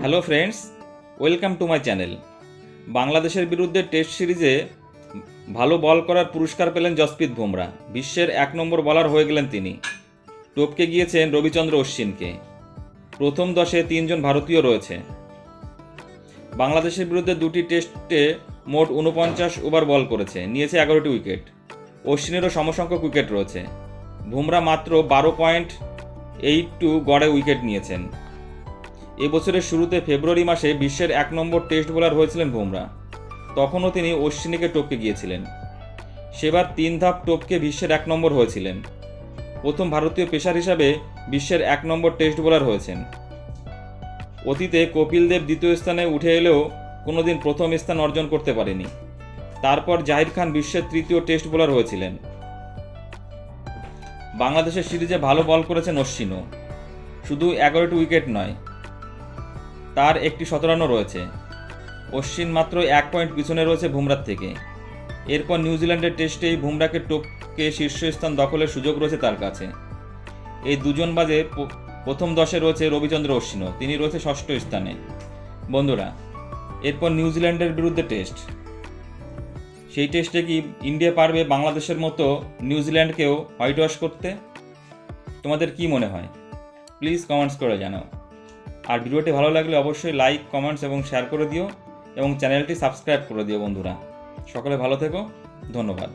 Hello friends, welcome to my channel. বাংলাদেশের বিরুদ্ধে test সিরিজে ভালো বল করার পুরস্কার পেলেন জসপ্রীত বুমরা। বিশ্বের এক নম্বর বলার হয়ে গেলেন তিনি। টপকে গিয়েছেন রবিচন্দ্র অশ্বিনকে। প্রথম দশে তিনজন ভারতীয় রয়েছে। বাংলাদেশের বিরুদ্ধে দুটি টেস্টে মোট উনপঞ্চাশ ওভার বল করেছে, নিয়েছে এগারোটি উইকেট। অশ্বিনেরও সমসংখ্যক উইকেট রয়েছে। বুমরা মাত্র বারো পয়েন্ট এইট টু গড়ে উইকেট নিয়েছেন। এবছরের শুরুতে ফেব্রুয়ারি মাসে বিশ্বের এক নম্বর টেস্ট বোলার হয়েছিলেন বুমরা। তখনও তিনি অশ্বিনীকে টপকে গিয়েছিলেন। সেবার তিন ধাপ টপকে বিশ্বের এক নম্বর হয়েছিলেন। প্রথম ভারতীয় পেশার হিসাবে বিশ্বের এক নম্বর টেস্ট বোলার হয়েছেন। অতীতে কপিল দেব দ্বিতীয় স্থানে উঠে এলেও কোনোদিন প্রথম স্থান অর্জন করতে পারেনি। তারপর জাহির খান বিশ্বের তৃতীয় টেস্ট বোলার হয়েছিলেন। বাংলাদেশের সিরিজে ভালো বল করেছেন অশ্বিনও। শুধু এগারোটি উইকেট নয় তার একটি শতরানও রয়েছে। অশ্বিন মাত্র এক পয়েন্ট পিছনে রয়েছে বুমরার থেকে। এরপর নিউজিল্যান্ডের টেস্টেই বুমরাকে টপকে শীর্ষস্থান দখলের সুযোগ রয়েছে তার কাছে। এই দুজন বাজে প্রথম দশে রয়েছে রবিচন্দ্র অশ্বিনও, তিনি রয়েছে ষষ্ঠ স্থানে। বন্ধুরা, এরপর নিউজিল্যান্ডের বিরুদ্ধে টেস্ট। সেই টেস্টে কি ইন্ডিয়া পারবে বাংলাদেশের মতো নিউজিল্যান্ডকেও হোয়াইট ওয়াশ করতে? তোমাদের কি মনে হয়? প্লিজ কমেন্টস করে জানাও। আর ভিডিওটি ভালো লাগলে অবশ্যই লাইক, কমেন্টস এবং শেয়ার করে দিও এবং চ্যানেলটি সাবস্ক্রাইব করে দিও বন্ধুরা। সকলে ভালো থেকো, ধন্যবাদ।